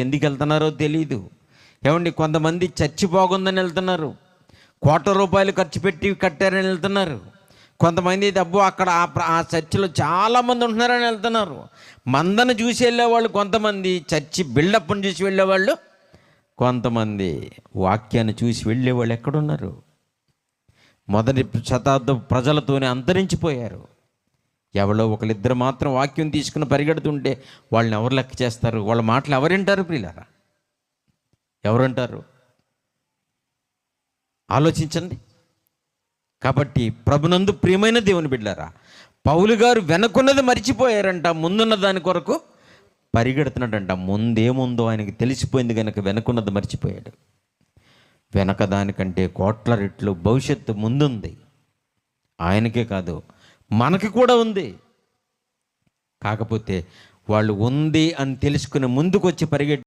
ఎందుకు వెళ్తున్నారో తెలియదు ఏమండి కొంతమంది చర్చి బాగుందని వెళ్తున్నారు. కోట్ల రూపాయలు ఖర్చు పెట్టి కట్టారని వెళ్తున్నారు. కొంతమంది డబ్బు అక్కడ ఆ ప్ర- ఆ చర్చిలో చాలామంది ఉంటున్నారని వెళ్తున్నారు. మందను చూసి వెళ్ళేవాళ్ళు కొంతమంది చర్చి బిల్డప్ని చూసి వెళ్ళేవాళ్ళు కొంతమంది. వాక్యాన్ని చూసి వెళ్ళేవాళ్ళు ఎక్కడున్నారు? మొదటి శతాబ్దం ప్రజలతోనే అంతరించిపోయారు. ఎవరో ఒకరిద్దరు మాత్రం వాక్యం తీసుకుని పరిగెడుతుంటే వాళ్ళని ఎవరు లెక్క చేస్తారు? వాళ్ళ మాటలు ఎవరింటారు ప్రియులారా? ఎవరంటారు? ఆలోచించండి. కాబట్టి ప్రభునందు ప్రియమైన దేవుని బిడ్డారా పౌలు గారు వెనకున్నది మర్చిపోయారంట ముందున్న దాని కొరకు పరిగెడుతున్నాడంట. ముందేముందో ఆయనకి తెలిసిపోయింది కనుక వెనకున్నది మర్చిపోయాడు. వెనక దానికంటే కోట్ల రెట్లు భవిష్యత్తు ముందుంది. ఆయనకే కాదు మనకి కూడా ఉంది. కాకపోతే వాళ్ళు ఉంది అని తెలుసుకుని ముందుకు వచ్చి పరిగెట్టి